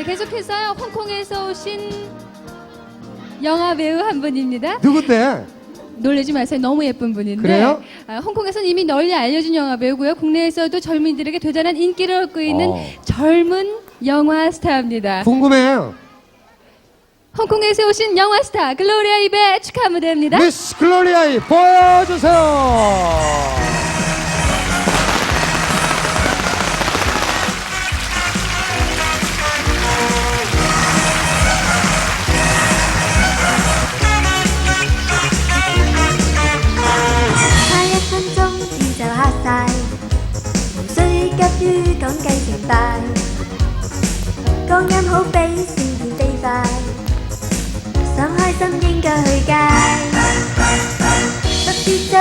네, 계속해서요. 홍콩에서 오신 영화 배우 한 분입니다. 누군데? 놀라지 마세요. 너무 예쁜 분인데. 그래요? 아, 홍콩에서는 이미 널리 알려진 영화 배우고요. 국내에서도 젊은이들에게 대단한 인기를 얻고 있는 어. 젊은 영화 스타입니다. 궁금해요. 홍콩에서 오신 영화 스타 글로리아 입의 축하 무대입니다. 미스 글로리아이 보여주세요. 急于赶计成败，光阴好比善言飞快，想开心应该去街，不知将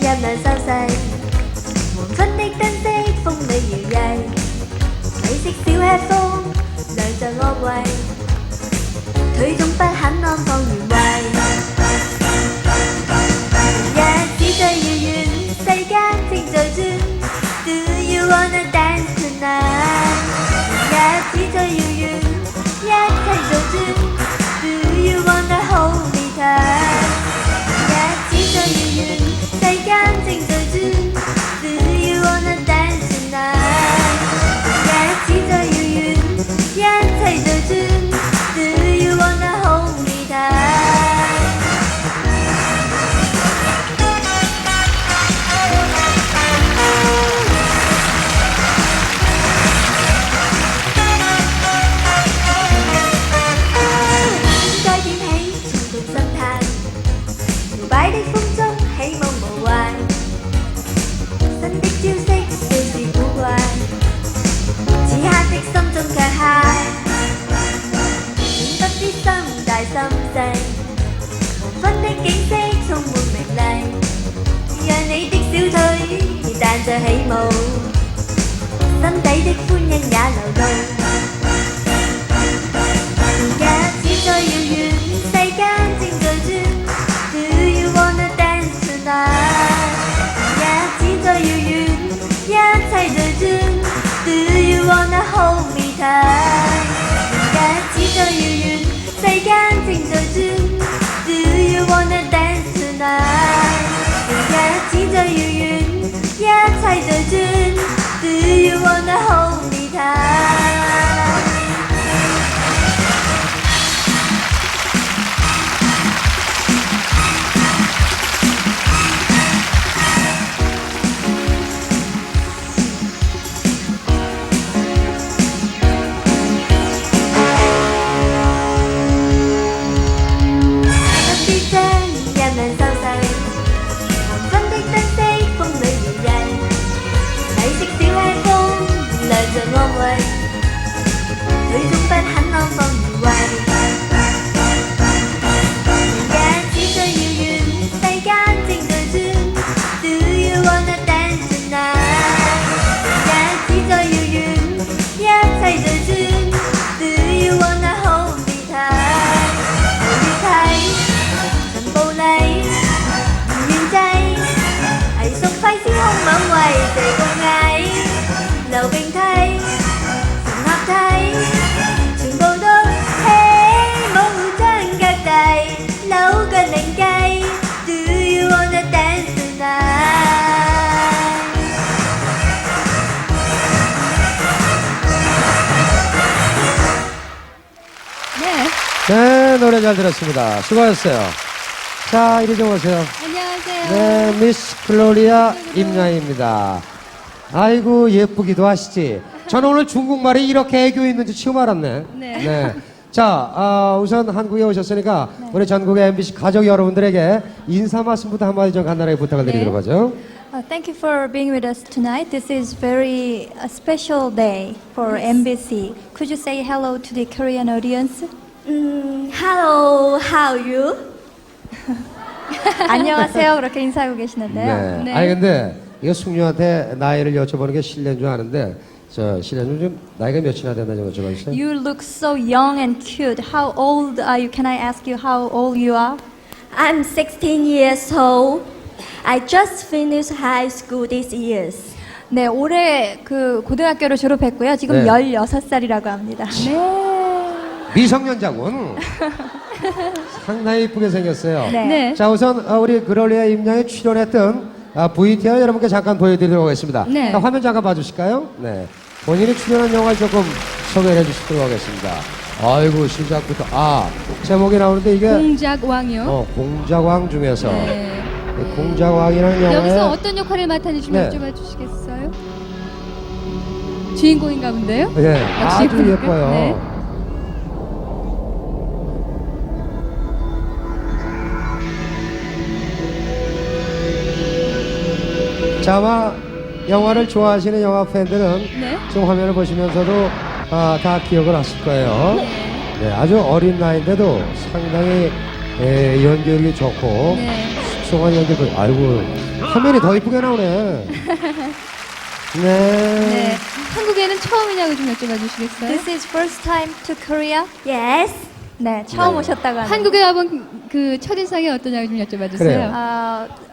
日难收细。黄昏的灯色，风里摇曳，你色小吃风，凉着我胃，腿总不肯安放原位。着起舞，心底的欢欣也流动。 노래 잘 들었습니다. 수고하셨어요. 자, 이리 좀 오세요. 안녕하세요. 네, 미스 글로리아 임나입니다. 아이고, 예쁘기도 하시지. 저는 오늘 중국말이 이렇게 애교 있는지 처음 알았네. 네. 자, 아, 우선 한국에 오셨으니까 우리 전국의 MBC 가족 여러분들에게 인사 말씀부터 한마디 좀 간단하게 부탁을 네. 드리도록 하죠. Uh, thank you for being with us tonight. This is very a special day for MBC. Could you say hello to the Korean audience? 음, hello, how are you? 안녕하세요. 그렇게 인사하고 계시는데요. 네. 네. 아니 근데 이거 숙녀한테 나이를 여쭤보는 게 실례인 줄 아는데 저 실례는 좀 나이가 몇이나 됐나 좀 여쭤봐 주세요. You look so young and cute. How old are you? Can I ask you how old you are? I'm 16 years old. I just finished high school this year. 네, 올해 그 고등학교를 졸업했고요. 지금 네. 16살이라고 합니다. 네. 미성년자군. 상당히 이쁘게 생겼어요. 네. 네. 자 우선 어, 우리 그럴리아 임양이 출연했던 아, VTR 여러분께 잠깐 보여드리도록 하겠습니다. 네. 자, 화면 잠깐 봐주실까요? 네. 본인이 출연한 영화 조금 소개해 주시도록 하겠습니다. 아이고 시작부터 아 제목이 나오는데 이게 공작 왕이요. 어, 공작왕 중에서 네. 이 공작왕이라는 영화에 여기서 어떤 역할을 맡았는지 좀 네. 여쭤봐 주시겠어요? 주인공인가 본데요? 예, 역시 아주 그러니까. 예뻐요. 네. 자, 아마 영화를 좋아하시는 영화 팬들은 네. 지금 화면을 보시면서도 아, 다 기억을 하실 거예요. 네, 아주 어린 나이인데도 상당히 에, 연기력이 좋고 네. 숭숭한 연기도 아이고 화면이 더 이쁘게 나오네. 네. 네. 한국에는 처음이냐고 좀 여쭤봐 주시겠어요? This is first time to Korea? Yes. 네, 처음 네. 오셨다고 하네요. 한국에 와본 그 첫인상이 어떠냐고 좀 여쭤봐 주세요. 그래요. Uh,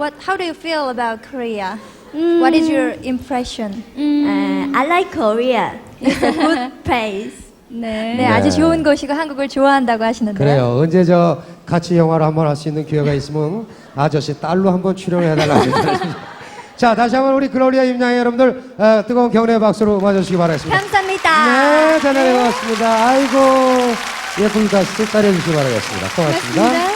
what? How do you feel about Korea? 음, What is your impression? 음, Uh, I like Korea. It's a good place. 네. 네, 아주 좋은 곳이고 한국을 좋아한다고 하시는데요. 그래요. 언제 저 같이 영화를 한번 할 수 있는 기회가 있으면 아저씨 딸로 한번 출연해달라고. 자, 다시 한번 우리 글로리아 임양의 여러분들 어, 뜨거운 격려의 박수로 맞아주시기 바라겠습니다. 감사합니다. 네, 대단히 고맙습니다. 아이고, 예쁜 가수 따라해 주시기 바라겠습니다. 고맙습니다. 고맙습니다.